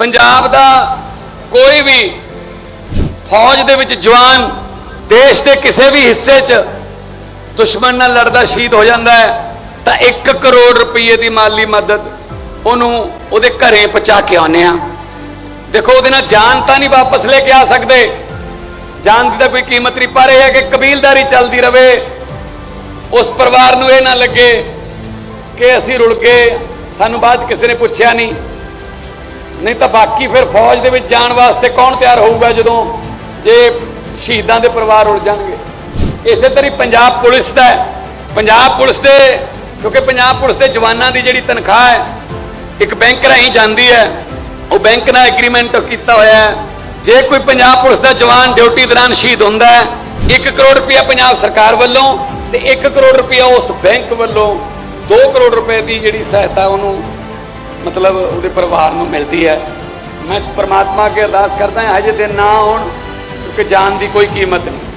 ਪੰਜਾਬ ਦਾ ਕੋਈ ਵੀ ਫੌਜ ਦੇ ਵਿੱਚ ਜਵਾਨ ਦੇਸ਼ ਦੇ ਕਿਸੇ ਵੀ ਹਿੱਸੇ 'ਚ ਦੁਸ਼ਮਣ ਨਾਲ ਲੜਦਾ, ਸ਼ਹੀਦ ਹੋ ਜਾਂਦਾ ਹੈ, ਤਾਂ 1 ਕਰੋੜ ਰੁਪਏ ਦੀ ਮਾਲੀ ਮਦਦ ਉਹਨੂੰ ਉਹਦੇ ਘਰੇ ਪਹੁੰਚਾ ਕੇ ਆਉਂਦੇ ਆ ਦੇਖੋ, ਉਹਦੇ ਨਾਲ ਜਾਨ ਤਾਂ ਨਹੀਂ ਵਾਪਸ ਲੈ ਕੇ ਆ ਸਕਦੇ। ਜਾਨ ਦੀ ਤਾਂ ਕੋਈ ਕੀਮਤ ਨਹੀਂ, ਪਰ ਇਹ ਹੈ ਕਿ ਕਬੀਲਦਾਰੀ ਚੱਲਦੀ ਰਵੇ। ਉਸ ਪਰਿਵਾਰ ਨੂੰ ਇਹ ਨਾ ਲੱਗੇ ਕਿ ਅਸੀਂ ਰੁਲ ਕੇ ਸਾਨੂੰ ਬਾਅਦ 'ਚ ਕਿਸੇ ਨੇ ਪੁੱਛਿਆ ਨਹੀਂ। ਨਹੀਂ ਤਾਂ ਬਾਕੀ ਫਿਰ ਫੌਜ ਦੇ ਵਿੱਚ ਜਾਣ ਵਾਸਤੇ ਕੌਣ ਤਿਆਰ ਹੋਊਗਾ ਜਦੋਂ ਜੇ ਸ਼ਹੀਦਾਂ ਦੇ ਪਰਿਵਾਰ ਉੜ ਜਾਣਗੇ? ਇਸੇ ਤਰ੍ਹਾਂ ਹੀ ਪੰਜਾਬ ਪੁਲਿਸ ਦਾ ਪੰਜਾਬ ਪੁਲਿਸ ਦੇ, ਕਿਉਂਕਿ ਪੰਜਾਬ ਪੁਲਿਸ ਦੇ ਜਵਾਨਾਂ ਦੀ ਜਿਹੜੀ ਤਨਖਾਹ ਹੈ, ਇੱਕ ਬੈਂਕ ਰਾਹੀਂ ਜਾਂਦੀ ਹੈ। ਉਹ ਬੈਂਕ ਨਾਲ ਐਗਰੀਮੈਂਟ ਕੀਤਾ ਹੋਇਆ ਹੈ। ਜੇ ਕੋਈ ਪੰਜਾਬ ਪੁਲਿਸ ਦਾ ਜਵਾਨ ਡਿਊਟੀ ਦੌਰਾਨ ਸ਼ਹੀਦ ਹੁੰਦਾ ਹੈ 1 ਕਰੋੜ ਰੁਪਇਆ ਪੰਜਾਬ ਸਰਕਾਰ ਵੱਲੋਂ ਤੇ 1 ਕਰੋੜ ਰੁਪਇਆ ਉਸ ਬੈਂਕ ਵੱਲੋਂ 2 ਕਰੋੜ ਰੁਪਏ ਦੀ ਜਿਹੜੀ ਸਹਾਇਤਾ ਉਹਨੂੰ ਮਤਲਬ ਉਹਦੇ ਪਰਿਵਾਰ ਨੂੰ ਮਿਲਦੀ ਹੈ। ਮੈਂ ਪਰਮਾਤਮਾ ਅੱਗੇ ਅਰਦਾਸ ਕਰਦਾ ਹਾਂ, ਹਜੇ ਦਿਨ ਨਾ ਆਉਣ, ਕਿਉਂਕਿ ਜਾਨ ਦੀ ਕੋਈ ਕੀਮਤ ਨਹੀਂ।